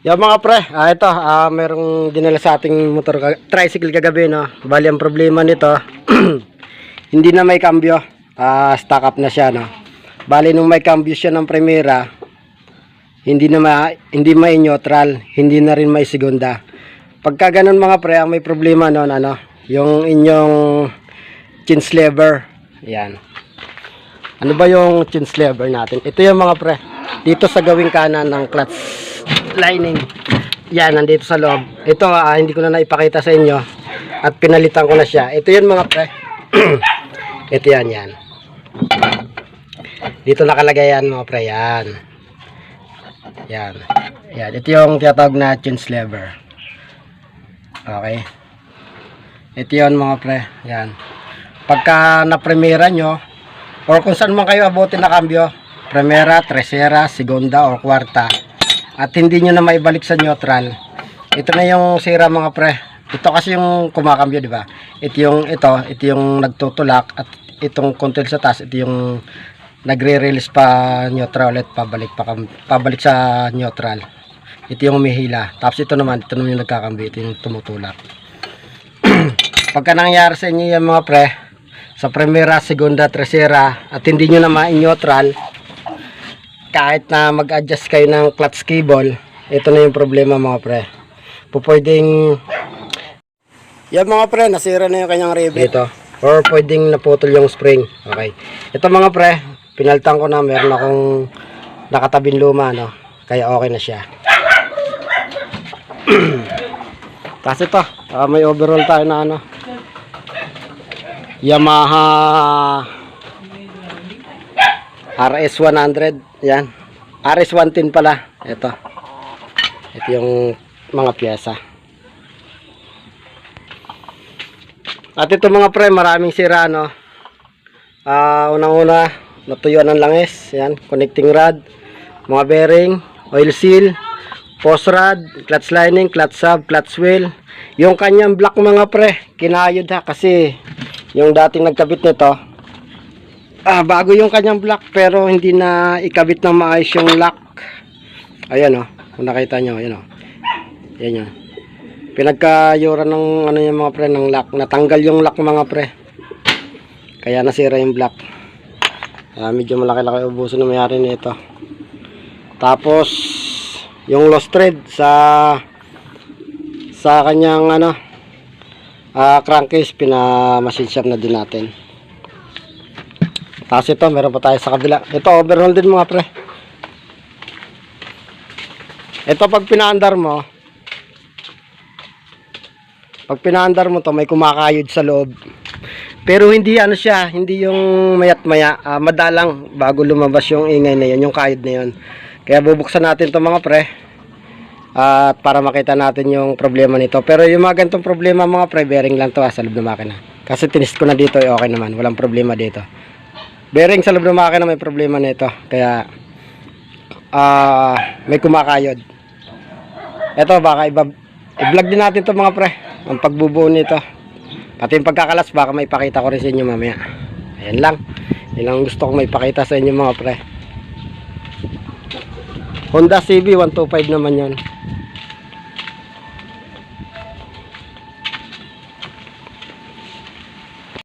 Yung mga pre, ah, ito, ah, merong dinala sa ating motor, tricycle kagabi, no? Bali, ang problema nito, hindi na may cambio. Ah, stock up na siya, no? Bali, nung may cambio siya ng primera, hindi na ma, hindi may neutral, hindi na rin may segunda. Pagka ganun mga pre, ang may problema noon, ano, yung inyong chin lever. Yan. Ano ba yung chin lever natin? Ito yung mga pre. Dito sa gawing kanan ng clutch lining. Yan, nandito sa loob. Ito, ah, hindi ko na naipakita sa inyo. At pinalitan ko na siya. Ito yun mga pre. Ito yan, yan. Dito nakalagay yan mga pre. Yan. Yan. Yan. Ito yung tinatawag na chin lever. Okay. Ito yun mga pre. Yan. Pagka na-premiera nyo, or kung saan man kayo abutin na kambyo, primera, tresera, segunda, or kwarta, at hindi nyo na maibalik sa neutral, ito na yung sira mga pre. Ito kasi yung kumakambyo, di ba? Ito yung, ito, ito yung nagtutulak, at itong control sa taas, ito yung nagre-release pa neutral ulit, pabalik, pa, pabalik sa neutral. Ito yung umihila. Tapos ito naman, ito naman yung nagkakambyo, ito yung tumutulak. Pagka nangyari sa inyo yung mga pre, sa primera, segunda, tercera, at hindi nyo na ma-neutral, kahit na mag-adjust kayo ng clutch cable, ito na yung problema mga pre. Pupwedeng, yan mga pre, nasira na yung kanyang rivet. Ito. Or pwedeng naputol yung spring. Okay. Ito mga pre, pinaltan ko na, meron akong nakatabing luma, no? Kaya okay na siya. Kasi ito, ah, may overall tayo na ano. Yamaha RS100. Yan. RS110 pala. Ito. Ito yung mga pyesa. At ito mga pre, maraming sira no. Ah, unang-una, natuyuan ng langis. Yan, connecting rod, mga bearing, oil seal, post rod, clutch lining, clutch sub, clutch wheel. Yung kanyang block mga pre, kinayod ha kasi yung dating nagkabit nito, ah, bago yung kanyang block pero hindi na ikabit ng maayos yung lock. Ayan oh, kung nakita nyo, ayan oh. Ayan yun. Pinagkayura ng ano yung mga pre ng lock. Natanggal yung lock mga pre. Kaya nasira yung block. Ah, medyo malaki-laki ubuso na mayari nito. Tapos yung lost thread sa sa kanyang ano ah crankcase shop na din natin. Tapos ito, meron pa tayo sa kabila. Ito, overhaul din mga pre. Ito, pag pinaandar mo, pag pinaandar mo to, may kumakayod sa loob. Pero hindi ano siya, hindi yung mayat maya, ah, madalang bago lumabas yung ingay na yun, yung kayod na yun. Kaya bubuksan natin to mga pre. At para makita natin yung problema nito. Pero yung mga ganitong problema mga pre, bearing lang to ah, sa loob ng makina. Kasi tinist ko na dito, eh, okay naman. Walang problema dito. Bearing sa loob ng makina may problema nito. Kaya ah may kumakayod. Ito baka iba i-vlog din natin to mga pre. Ang pagbubuo nito. Pati yung pagkakalas baka may pakita ko rin sa inyo mamaya. Ayan lang. Yan lang gusto kong may pakita sa inyo mga pre. Honda CB 125 naman yon.